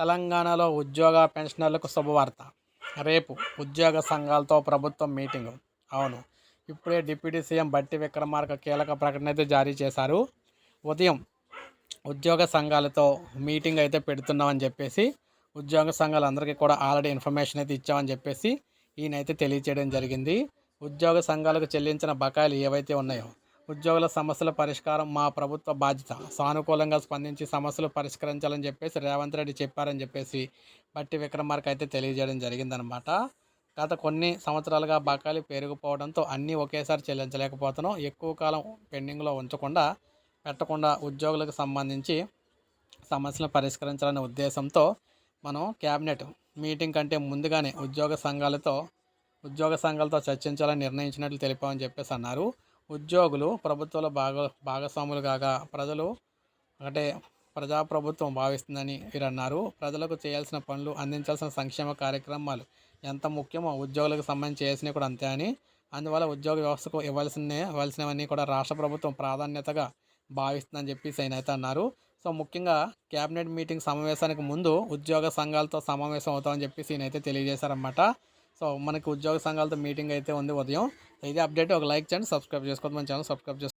తెలంగాణలో ఉద్యోగ పెన్షనర్లకు శుభవార్త. రేపు ఉద్యోగ సంఘాలతో ప్రభుత్వం మీటింగ్. అవును ఇప్పుడే డిప్యూటీ సీఎం బట్టి విక్రమార్క కీలక ప్రకటన అయితే జారీ చేశారు. ఉదయం ఉద్యోగ సంఘాలతో మీటింగ్ అయితే పెడుతున్నామని చెప్పేసి ఉద్యోగ సంఘాలందరికీ కూడా ఆల్రెడీ ఇన్ఫర్మేషన్ అయితే ఇచ్చామని చెప్పేసి ఈయనైతే తెలియచేయడం జరిగింది. ఉద్యోగ సంఘాలకు చెల్లించిన బకాయిలు ఏవైతే ఉన్నాయో ఉద్యోగుల సమస్యల పరిష్కారం మా ప్రభుత్వ బాధ్యత. సానుకూలంగా స్పందించి సమస్యలు పరిష్కరించాలని చెప్పేసి రేవంత్ రెడ్డి చెప్పారని చెప్పేసి బట్టి విక్రమార్క అయితే తెలియజేయడం జరిగిందనమాట గత కొన్ని సంవత్సరాలుగా బకాయిలు పెరిగిపోవడంతో అన్నీ ఒకేసారి చెల్లించలేకపోతున్నాం. ఎక్కువ కాలం పెండింగ్లో ఉంచకుండా పెట్టకుండా ఉద్యోగులకు సంబంధించి సమస్యలను పరిష్కరించాలనే ఉద్దేశంతో మనం క్యాబినెట్ మీటింగ్ కంటే ముందుగానే ఉద్యోగ సంఘాలతో ఉద్యోగ సంఘాలతో చర్చించాలని నిర్ణయించినట్లు తెలిపామని చెప్పేసి అన్నారు. ఉద్యోగులు ప్రభుత్వాల భాగ భాగస్వాములు కాగా ప్రజలు ఒకటే ప్రజాప్రభుత్వం భావిస్తుందని వీరు అన్నారు ప్రజలకు చేయాల్సిన పనులు అందించాల్సిన సంక్షేమ కార్యక్రమాలు ఎంత ముఖ్యమో ఉద్యోగులకు సంబంధించి చేసినవి కూడా అంతే అని. అందువల్ల ఉద్యోగ వ్యవస్థకు ఇవ్వాల్సిన ఇవ్వాల్సినవన్నీ కూడా రాష్ట్ర ప్రభుత్వం ప్రాధాన్యతగా భావిస్తుందని చెప్పేసి ఆయన అయితే అన్నారు. సో ముఖ్యంగా క్యాబినెట్ మీటింగ్ సమావేశానికి ముందు ఉద్యోగ సంఘాలతో సమావేశం అవుతామని చెప్పేసి ఈయన అయితే తెలియజేశారన్నమాట. సో మనకి ఉద్యోగ సంఘాలతో మీటింగ్ అయితే ఉంది ఉదయం. ఇదే అప్డేట్ ఒక లైక్ చేయండి సబ్స్క్రైబ్ చేసుకోవద్దు మన ఛానల్ సబ్స్క్రైబ్ చేసుకోండి